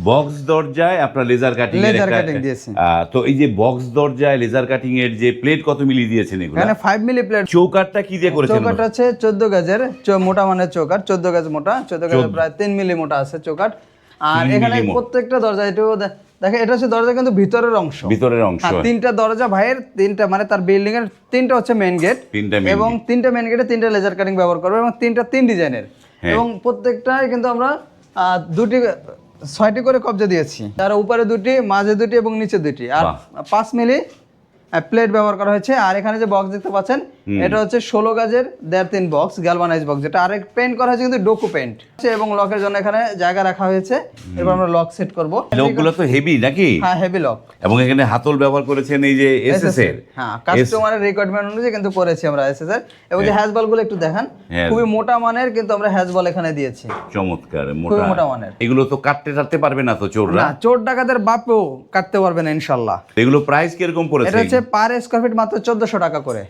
Box দরজায় আপনার laser cutting laser cutting দিয়েছি। তো এই যে বক্স দরজায় লেজার কাটিং এর যে প্লেট কত মিলি দিয়েছেন এগুলো? এখানে ফাইভ মিলি প্লেট চৌকাটটা কি দিয়ে করেছেন চৌকাট হচ্ছে চোদ্দ গাজের মোটা মানে চৌকাট চোদ্দ গাজ মোটা চোদ্দ গাজের প্রায় তিন মিলি মোটা আছে চৌকাট আর এখানে প্রত্যেকটা দরজা একটু দে- দেখে এটা হচ্ছে দরজা কিন্তু ভিতরের অংশ। ভিতরের অংশ। হ্যাঁ তিনটা দরজা ভাইয়ের তিনটা মানে তার বিল্ডিং এর তিনটা হচ্ছে মেইন গেট এবং তিনটা মেইন গেটে তিনটা লেজার কাটিং ব্যবহার করবে এবং তিনটা তিন ডিজাইনের হ্যাঁ। এবং প্রত্যেকটাই কিন্তু আমরা দুটি ছয়টি করে কবজা দিয়েছি। তার উপরে দুটি মাঝে দুটি এবং নিচে দুটি। আর পাঁচ মিলি প্লেট ব্যবহার করা হয়েছে। আর এখানে যে বক্স দেখতে পাচ্ছেন এটা হচ্ছে ষোলো গাজের দেড় তিন বক্স গ্যালভানাইজ বক্স যেটা আরেক পেন্ট করা হয়েছে কিন্তু ডোকু পেন্ট এবং লকের জন্য এখানে জায়গা রাখা হয়েছে। এরপর আমরা লক সেট করব। লোকগুলো তো হেভি নাকি? হ্যাঁ হেভি লক এবং এখানে হাতল ব্যবহার করেছেন এই যে এসএস এর হ্যাঁ কাস্টমারের রিকোয়ারমেন্ট অনুযায়ী কিন্তু করেছি আমরা এসএস এবং যে হ্যাজগুলো একটু দেখান হ্যাঁ। খুবই মোটা মানের কিন্তু আমরা হ্যাজ বল এখানে দিয়েছি। চমৎকার মোটা। মোটা মানের। এগুলো তো কাটতে টাটতে পারবে না তো চোররা? না চোর ডাকাতের বাপও কাটতে পারবে না ইনশাল্লাহ। এগুলো প্রাইস কীরকম পড়েছে এটা হচ্ছে পার স্কোয়ার ফিট মাত্র চোদ্দশো টাকা করে।